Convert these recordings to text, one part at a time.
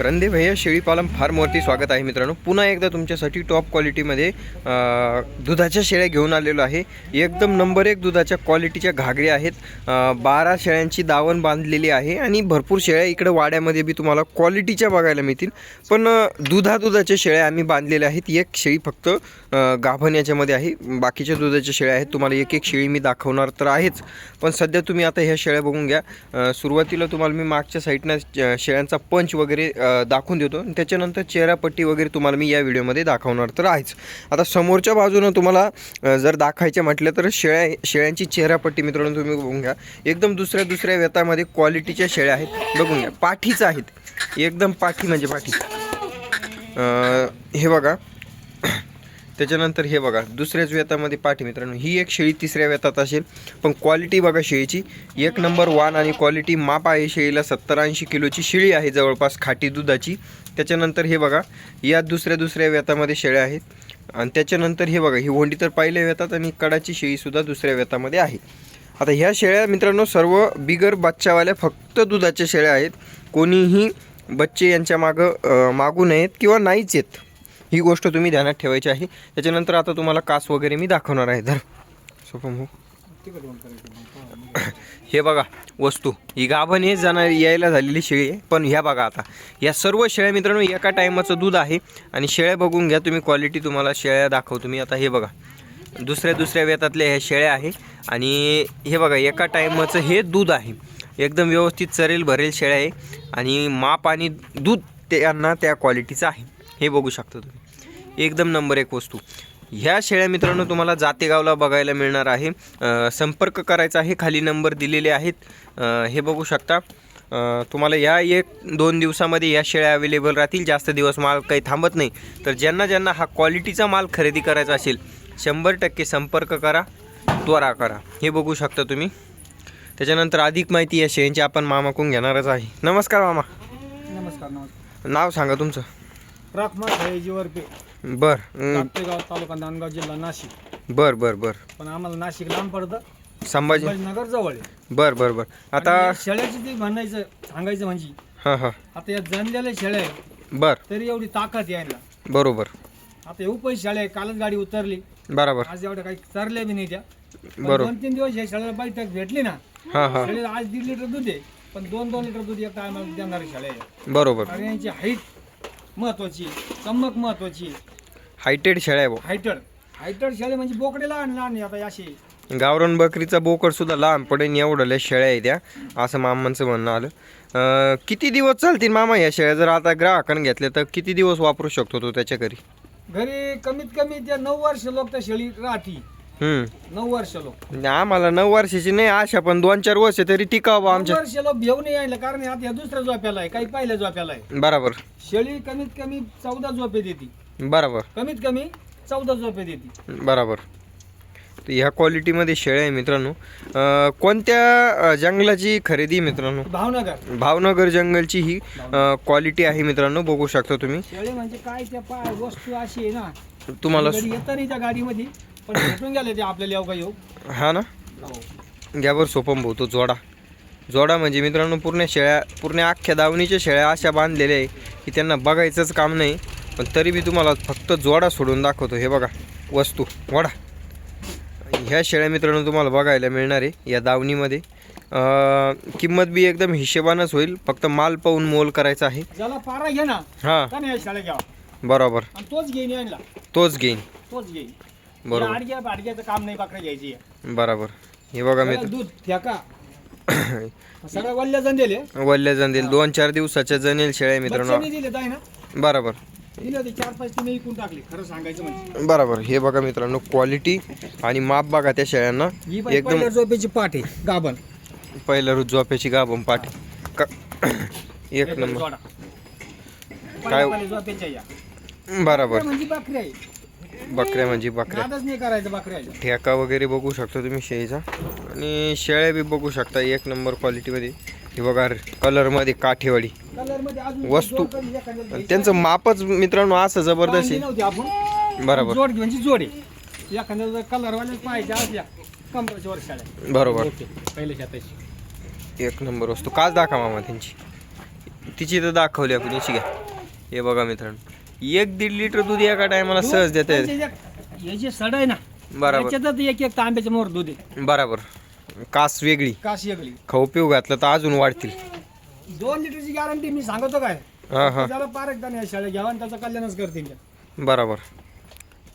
रंदे भैया शेळीपालन फार्मवरती स्वागत आहे मित्रांनो. पुन्हा एकदा तुमच्यासाठी टॉप क्वालिटीमध्ये दुधाच्या शेळ्या घेऊन आलेलो आहे. एकदम नंबर एक दुधाच्या क्वालिटीच्या घागऱ्या आहेत. बारा शेळ्यांची दावण बांधलेली आहे आणि भरपूर शेळ्या इकडे वाड्यामध्ये बी तुम्हाला क्वालिटीच्या बघायला मिळतील. पण दुधा दुधाच्या शेळ्या आम्ही बांधलेल्या आहेत. एक शेळी फक्त गाभण याच्यामध्ये आहे. बाकीच्या दुधाच्या शेळ्या आहेत. तुम्हाला एक एक शेळी मी दाखवणार तर आहेच. पण सध्या तुम्ही आता ह्या शेळ्या बघून घ्या. सुरुवातीला तुम्हाला मी मागच्या साईडनं शेळ्यांचा पंच वगैरे दाखवून देतो. आणि त्याच्यानंतर चेहरापट्टी वगैरे तुम्हाला मी या व्हिडिओमध्ये दाखवणार तर आहेच. आता समोरच्या बाजूनं तुम्हाला जर दाखवायच्या म्हटलं तर शेळ्या शेळ्यांची चेहरापट्टी मित्रांनो तुम्ही बघून घ्या. एकदम दुसऱ्या दुसऱ्या व्यतामध्ये क्वालिटीच्या शेळ्या आहेत. बघून घ्या. पाठीच आहेत. एकदम पाठी म्हणजे पाठी. हे बघा. त्याच्यानंतर हे बघा दुसऱ्याच वेतामध्ये पाठी मित्रांनो ही एक शेळी तिसऱ्या वेतात असेल. पण क्वालिटी बघा शेळीची. एक नंबर वान आणि क्वालिटी माप आहे शेळीला सत्तर ऐंशी किलोची शेळी आहे जवळपास खाटी दुधाची. त्याच्यानंतर हे बघा या दुसऱ्या दुसऱ्या वेतामध्ये शेळ्या आहेत. आणि त्याच्यानंतर हे बघा ही होंडी तर पहिल्या व्यतात आणि कडाची शेळीसुद्धा दुसऱ्या वेतामध्ये आहे. आता ह्या शेळ्या मित्रांनो सर्व बिगर बच्चावाल्या फक्त दुधाच्या शेळ्या आहेत. कोणीही बच्चे यांच्या मागं मागू नयेत किंवा नाहीच आहेत ही गोष्ट तुम्ही ध्यानात ठेवायची आहे. त्याच्यानंतर आता तुम्हाला कास वगैरे मी दाखवणार आहे. तर सोपम हो हे बघा वस्तू. ही गाभण हे जाणार यायला झालेली शेळी आहे. पण ह्या बघा आता. या सर्व शेळ्या मित्रांनो एका टायमाचं दूध आहे. आणि शेळ्या बघून घ्या तुम्ही क्वालिटी तुम्हाला शेळ्या दाखवतो मी. आता हे बघा. दुसऱ्या दुसऱ्या वेतातल्या ह्या शेळ्या आहे. आणि हे बघा एका टायमाचं हे दूध आहे. एकदम व्यवस्थित चरेल भरेल शेळ्या आहे. आणि माप आणि दूध त्यांना त्या क्वालिटीचं आहे. हे बघू शकता तुम्ही. एकदम नंबर एक वस्तू. ह्या शेळ्या मित्रांनो तुम्हाला जातेगावला बघायला मिळणार आहे. संपर्क करायचा आहे. खाली नंबर दिलेले आहेत. हे बघू शकता. तुम्हाला या एक दोन दिवसामध्ये या शेळ्या अवेलेबल राहतील. जास्त दिवस माल काही थांबत नाही. तर ज्यांना ज्यांना हा क्वालिटीचा माल खरेदी करायचा असेल शंभर टक्के संपर्क करा त्वरा करा. हे बघू शकता तुम्ही. त्याच्यानंतर अधिक माहिती या शेळ्यांची आपण मामाकडून घेणारच आहे. नमस्कार मामा. नमस्कार नमस्कार. नाव सांगा तुमचं. राखमा शाळेजीवर पे. बर हं, कापटेगाव तालुका नांदगाव जिल्हा नाशिक. बर बर बर. पण आम्हाला नाशिक लांब पडतं. संभाजी. नगर जवळ आहे. बर बर बर. आता आणि या शेळ्याची ती म्हणायचं सांगायचं म्हणजे हां हां. आता या जणलेल्या शेळ्या आहे बर. तरी एवढी ताकद यायला. बरोबर. आता येऊ पैसे शेळ्या आहे कालच गाडी उतरली. बरोबर. आज एवढ्या काही चरल्या बी नाही त्या. पण बरोबर. दोन तीन दिवस या शेळ्याला बैठक भेटली ना हां हां. शेळीला आज दीड लिटर दूध आहे पण दोन दोन लिटर दूध एक टायमाला देणारी आहे बरोबर. कारण यांची हाईट महत्वाची चमक महत्वाची. हायटेड शेळ्या आहे हायटर हायटर शेळे म्हणजे बोकडे लहान लहान आहे आता अशी भाऊ गावरान बकरीचा बोकड सुद्धा लहान पडेन एवढ्या शेळ्या आहे त्या असं मामांचं म्हणणं आलं. अं, किती दिवस चालतील मामा या शेळ्या? जर आता ग्राहकाने घेतल्या तर किती दिवस वापरू शकतो तो त्याच्या घरी? घरी कमीत कमी त्या नऊ वर्ष लोक त्या शेळी राहती हम्म. नऊ वर्ष लोक आम्हाला नऊ वर्षाची नाही आशा पण दोन चार वर्ष तरी टिकावं आमच्या वर्ष लोक घेऊन यायला कारण आता दुसऱ्या झोप्याला आहे काही पहिल्या झोप्याला आहे. बरोबर. शेळी कमीत कमी चौदा झोपे देते. बरोबर. कमीत कमी चौदा झोपे देते. बरोबर. तर ह्या क्वालिटीमध्ये शेळ्या आहे मित्रांनो. अं, कोणत्या अं, जंगलाची खरेदी मित्रांनो? भावनगर. भावनगर जंगलची ही क्वालिटी आहे मित्रांनो बघू शकता तुम्ही. शेळी म्हणजे काय त्या पाय वस्तू अशी आहे ना तुम्हाला घरी येतं नाही त्या गाडीमध्ये पण भेटून गेले ते आपल्याला येऊ का येऊ. हा ना? घ्यावर सोपम भाऊ तो जोडा. जोडा म्हणजे मित्रांनो पूर्ण शेळ्या पूर्ण अख्ख्या दावणीच्या शेळ्या अशा बांधलेल्या आहे की त्यांना बघायचंच काम नाही. पण तरी बी तुम्हाला फक्त जोडा सोडून दाखवतो. हे बघा वस्तू वडा. ह्या शेळ्या मित्रांनो तुम्हाला बघायला मिळणार आहे या दावणीमध्ये. अं, किंमत बी एकदम हिशेबानच होईल. फक्त माल पाहून मोल करायचा आहे. ज्याला पारा घे ना हां. घ्यावा. बरोबर. आणि तोच घेईन यायला तोच घेईन. तोच घेईन. बरोबर. आडग्या बाडग्याचं काम नाही बाकऱ्या घ्यायची. बरोबर. हे बघा मित्र. दूध ठेका सगळं वल्ल्या जंदेले वल्ल्या जंदेल दोन चार दिवसाच्या जनेल शेळ्या मित्रांनो. बच्चांनी दिले ना? बरोबर. दिले होते चार पाच तुम्ही विकून टाकले. खरं सांगायचं म्हणजे. बरोबर. हे बघा मित्रांनो क्वालिटी आणि माप बघा त्या शेळ्यांना. ही बाई एकदम पहिल्या झोपेची पाठ आहे गाभण. पहिल्या रोज झोप्याची गाभम पाठी का- एक नंबर. काय- पहिल्या पहिल्या झोपेच्या या. बरोबर. म्हणजे आहे. बकऱ्या म्हणजे बकऱ्या. नादच नाही करायचं बकऱ्या ठेका वगैरे बघू शकता तुम्ही शेळीचा. आणि शेळ्या बी बघू शकता एक नंबर क्वालिटीमध्ये हे बघा कलरमध्ये काठेवाडी. कलरमध्ये अजून वस्तू. जोड कधी एखाद्याला आणि घ्यायची. त्यांचं मापच मित्रांनो असं जबरदस्त पाहिली आहे. नव्हती आपण. बरोबर. जोड म्हणजे जोड आहे. पाहिजे असल्या वर बरोबर. ओके पहिल्या शेताची. एक नंबर वस्तू. काच दाखवा मामा त्यांची. तिची तर दाखवली आपण याची घ्या. हे बघा मित्रांनो. एक दीड लिटर दूध एका टायमाला सहज देता येते हे जे सड आहे ना बराबर. त्याच्यातच एक एक तांब्याच्या मोर दूध आहे. बराबर. कास वेगळी. काशी वेगळी. खाऊ पिऊ घातलं तर अजून वाढतील. दोन लिटरची गॅरंटी मी सांगतो काय? हा हा. त्याला पार एकदा नाही शाळा घ्यावा आणि त्याचं कल्याणच करतील बराबर.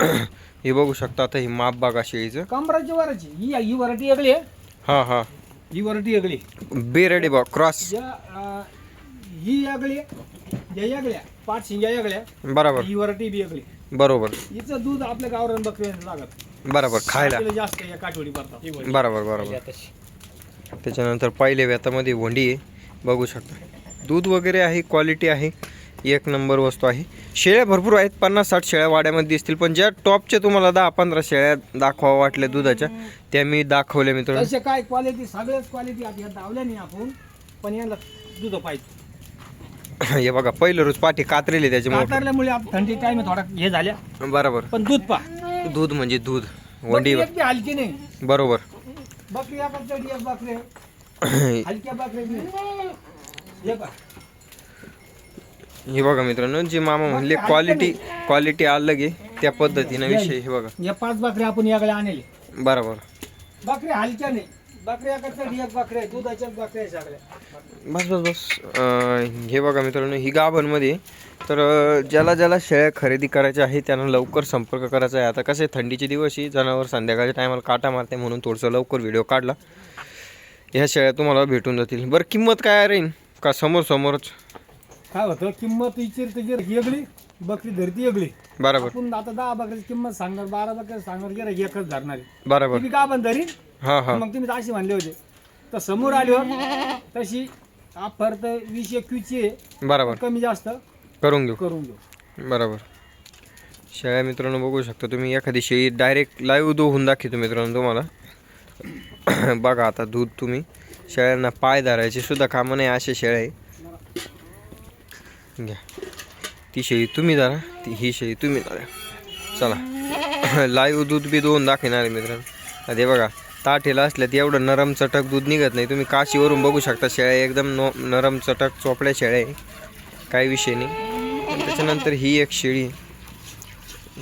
हे बघू शकता आता ही माप बघा शेळीचं. कमराची वराची. ही ही वराठी वेगळी आहे. हा हा. ही वराठी वेगळी. बेरडे बा क्रॉस. या अं, ही या वेगळ्या. पाच शिंग्या वेगळ्या बराबर. ही वराठी बी वेगळी बरोबर. हिचं दूध आपल्या गावरान बकरी लागत. बराबर खायला. जास्त या काठवडी पडतात वराठी. बरोबर बरोबर. त्याच्यानंतर पहिले व्यातामध्ये वंडी आहे. बघू शकता. दूध वगैरे आहे क्वालिटी आहे एक नंबर वस्तू आहे. शेळ्या भरपूर आहेत पन्नास साठ शेळ्या वाड्यामध्ये दिसतील पण ज्या टॉपच्या तुम्हाला दहा पंधरा शेळ्या दाखवा वाटल्या दुधाच्या त्या मी दाखवल्या मित्रांनो. तसे काय क्वालिटी सगळ्याच क्वालिटी आता दावल्या नाही आपण पण याला दूध पाहिजे. हे बघा पहिलं रोज पाठी कातरेली त्याच्यामुळे. कातरल्यामुळे आता थंडी टाइम थोडा हे झाल्या. बरोबर. पण दूध पा दूध म्हणजे दूध. वंडी बी हलकी नाही. बरोबर. बकरी आपण चढी एक बकरे. हलक्या बकरे बी. हे पहा. हे बघा मित्रांनो जे मामा म्हणले क्वालिटी क्वालिटी अलग आहे त्या पद्धतीनं विषय हे बघा. या पाच बकऱ्या आपण याकडे आणले. बरोबर. बकऱ्या हलक्या नाही. बकऱ्या का चढी एक बकऱ्या दुधाच्या बकऱ्या आहे सगळ्या. बस बस बस. हे बघा मित्रांनो ही गाभणमध्ये. तर ज्याला ज्याला शेळ्या खरेदी करायच्या आहे त्यांना लवकर संपर्क करायचा आहे. आता कसं थंडीचे दिवस ही जनावर संध्याकाळच्या टायमाला काटा मारते म्हणून थोडंसं लवकर व्हिडिओ काढला. ह्या शेळ्या तुम्हाला भेटून जातील. बरं किंमत काय राहील का समोर समोरच? काय होतं किंमत विचारते वेगळी बकरी धरती वेगळी बरोबर. आता दहा बकऱ्याची किंमत सांगणार बारा बकऱ्या सांगणार एकच धरणार. बरोबर. का पण धरीन हां हां. मग तुम्ही अशी म्हणले होते. तर समोर आल्यावर तशी ऑफर तर वीस एकवीसची आहे. बरोबर. कमी जास्त. करून घेऊ. करून घेऊ. बरोबर. शेळ्या मित्रांनो बघू शकता तुम्ही एखादी शेळी डायरेक्ट लाईव्ह होऊन दाखवतो मित्रांनो तुम्हाला. बघा आता दूध तुम्ही. शेळ्यांना पाय धरायचे सुद्धा कामं नाही असे शेळ्या आहे घ्या. ती शेळी तुम्ही धरा. ती ही शेळी तुम्ही धरा. चला. लाईव्ह दूध बी दोन दाखवणार आहे मित्रांनो. आता हे बघा. ताठेला असल्यात एवढं नरम चटक दूध निघत नाही. तुम्ही काशीवरून बघू शकता शेळ्या एकदम नो नरम चटक चोपड्या शेळ्या आहे. काही विषय नाही. त्याच्यानंतर ही एक शेळी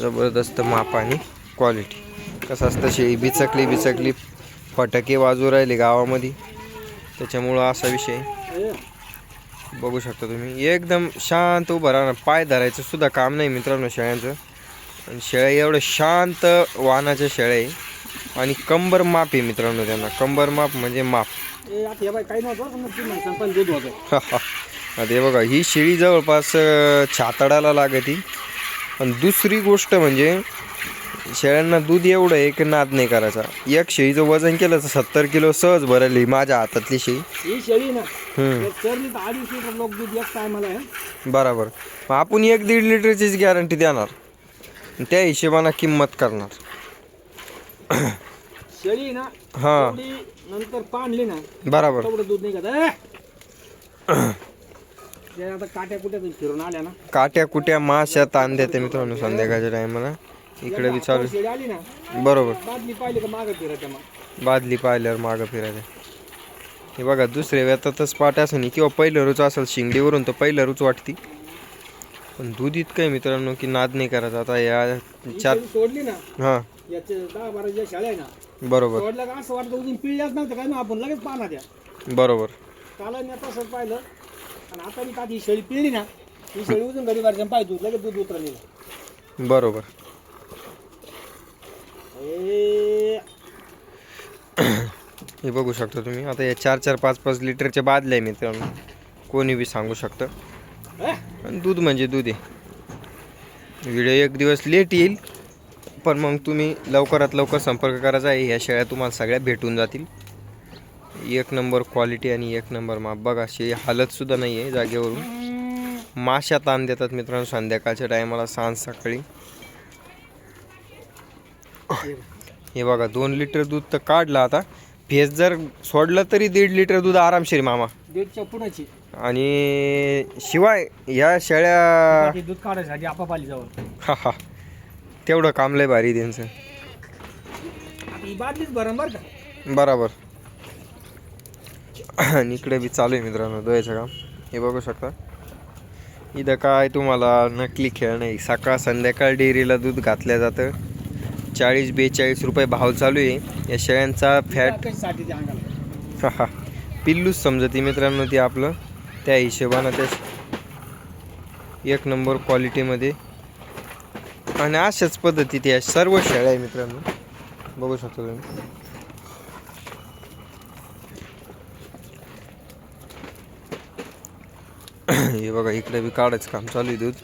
जबरदस्त माप आणि क्वालिटी कसं असतं शेळी बिचकली बिचकली फटाके वाजू राहिले गावामध्ये. त्याच्यामुळं असा विषय बघू शकता तुम्ही. एकदम शांत उभं राहणार पाय धरायचं सुद्धा काम नाही मित्रांनो शेळ्यांचं. आणि शेळ्या एवढं शांत वाहनाच्या शेळ्या आहे. आणि कंबर माप आहे मित्रांनो त्यांना. कंबर माप म्हणजे माप. हे पण ती पण हे बघा ही शेळी जवळपास छातडाला लागती. आणि दुसरी गोष्ट म्हणजे शेळ्यांना दूध एवढं आहे की नाद नाही करायचा. एक शेळीचं वजन केलं तर सत्तर किलो सहज भरली माझ्या हातातली शेळी. ही शेळी ना हम्म, एक चरली तर अडीच लिटर लोक दूध एक टायमाला आहे. बराबर. मग आपण एक दीड लिटरचीच गॅरंटी देणार. त्या हिशोबानं किंमत करणार. शेळी ना हां. नंतर पाणली ना बराबर. तेवढं दूध नाही का ते आता काट्या कुट्यातून फिरून आल्या ना. काट्या कुट्या माश्या ताण देते मित्रांनो संध्याकाळच्या टायमाला इकडे चालू. शेळी आली ना बरोबर. बादली पाहिली का मागं बादली पाहिल्यावर मागं फिरायला हे बघा दुसऱ्या व्यतातच पाट असून किंवा पहिलं रुच असेल शिंगडीवरून तर पहिलं रुच वाटती. पण दूध इतकं आहे मित्रांनो की नाद नाही करायचा. आता या चार शेळी सोडली ना हां. याचे दहा बारा ज्या आहे ना बरोबर. सोडल्या का असं वाटतं उजून पिळल्याच नव्हतं काय ना आपण लगेच पाहणार द्या बरोबर. काल मी तसंच पाहिलं. आणि आता मी का ही शेळी पिळली ना ही शेळी उजून घरी वारच्या पाहिजे दूध लगेच दूध उतरलेलं बरोबर. हे. बघू शकता तुम्ही आता या चार चार पाच पाच लिटरच्या बादल्या आहे मित्रांनो. कोणी बी सांगू शकतं. आणि दूध म्हणजे दूध आहे. व्हिडिओ एक दिवस लेट येईल. पण मग तुम्ही लवकरात लवकर संपर्क करायचा आहे ह्या शेळ्या तुम्हाला सगळ्या भेटून जातील. एक नंबर क्वालिटी आणि एक नंबर माप. बघा शे हालतसुद्धा नाही आहे जागेवरून. माश्या ताण देतात मित्रांनो संध्याकाळच्या टायमाला सांज सकाळी. हे बघा दोन लिटर दूध तर काढलं आता. फेस जर सोडलं तरी दीड लिटर दूध आरामशीर मामा. आणि शिवाय ह्या शेळ्या दूध काढायसाठी आपापाली जवळ हा हा. तेवढं काम लय भारी त्यांचं. आता ही बादलीच भरण बरं का? बराबर. आणि इकडे बी चालू आहे मित्रांनो दोयाचं काम. हे बघू शकता. इथं काय तुम्हाला नकली खेळ नाही. सकाळ संध्याकाळ डेअरीला दूध घातलं जातं. चाळीस बेचाळीस रुपये भाव चालू आहे. या शेळ्यांचा फॅटसाठी ते अंगाला? हा हा. पिल्लूच समजते मित्रांनो ते आपलं. त्या हिशोबानं त्या एक नंबर क्वालिटीमध्ये आणि अशाच पद्धतीत या सर्व शेळ्या आहे मित्रांनो. बघू शकता तुम्ही. हे बघा इकडे बी काढायचं काम चालू आहे दूध.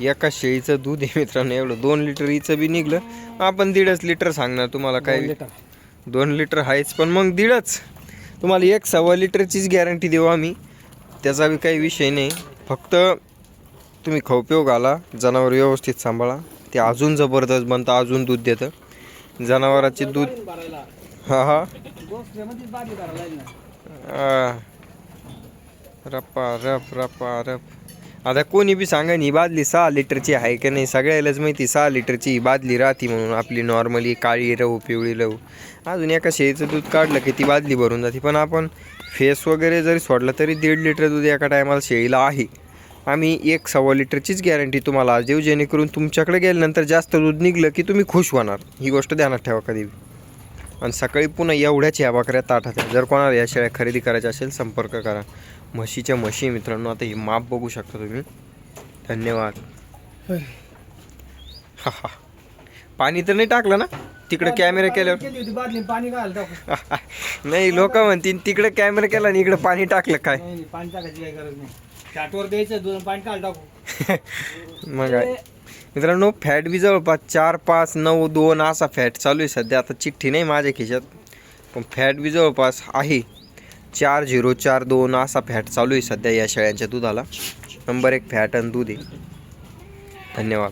एका शेळीचं दूध आहे मित्रांनो एवढं दोन लिटर हिचं बी निघलं. आपण दीडच लिटर सांगणार तुम्हाला काय. दोन लिटर. आहेच पण मग दीडच. तुम्हाला एक सव्वा लिटरचीच गॅरंटी देऊ आम्ही. त्याचा बी काही विषय नाही. फक्त तुम्ही खवप्यो घाला जनावर व्यवस्थित सांभाळा. ते अजून जबरदस्त बनतं अजून दूध देतं. जनावराचे दूध हा हा. रप्पा रप रप्पा रप. आता कोणी बी सांगा ही बादली सहा लिटरची आहे का नाही? सगळ्यालाच माहिती सहा लिटरची ही बादली राहते म्हणून आपली नॉर्मली काळी रहू पिवळी रहू अजून एका शेळीचं दूध काढलं की ती बादली भरून जाते. पण आपण फेस वगैरे जरी सोडलं तरी दीड लिटर दूध एका टायमाला शेळीला आहे. आम्ही एक सव्वा लिटरचीच गॅरंटी तुम्हाला आज देऊ जेणेकरून तुमच्याकडे गेल्यानंतर जास्त दूध निघलं की तुम्ही खुश होणार. ही गोष्ट ध्यानात ठेवा कधी. आणि सकाळी पुन्हा एवढ्याच या बकऱ्या ताटात आहे. जर कोणाला या शेळ्या खरेदी करायच्या असेल संपर्क करा. म्हशीच्या म्हशी मित्रांनो आता ही माप बघू शकता तुम्ही. धन्यवाद. हा हा. पाणी तर नाही टाकलं ना? तिकडे कॅमेरा केल्यावर. नाही लोक म्हणतील तिकडे कॅमेरा केला आणि इकडे पाणी टाकलं काय? पाणी टाकायची काही गरज नाही. चाटवर द्यायचं दोन पॉईंट काल टाकू. मग काय. मित्रांनो फॅट बी जवळपास चार पाच नऊ दोन असा फॅट चालू आहे सध्या. आता चिठ्ठी नाही माझ्या खिशात पण फॅट बी जवळपास आहे. चार झिरो चार दोन असा फॅट चालू आहे सध्या या शेळ्यांच्या दुधाला. नंबर एक फॅट आणि दूध आहे. धन्यवाद.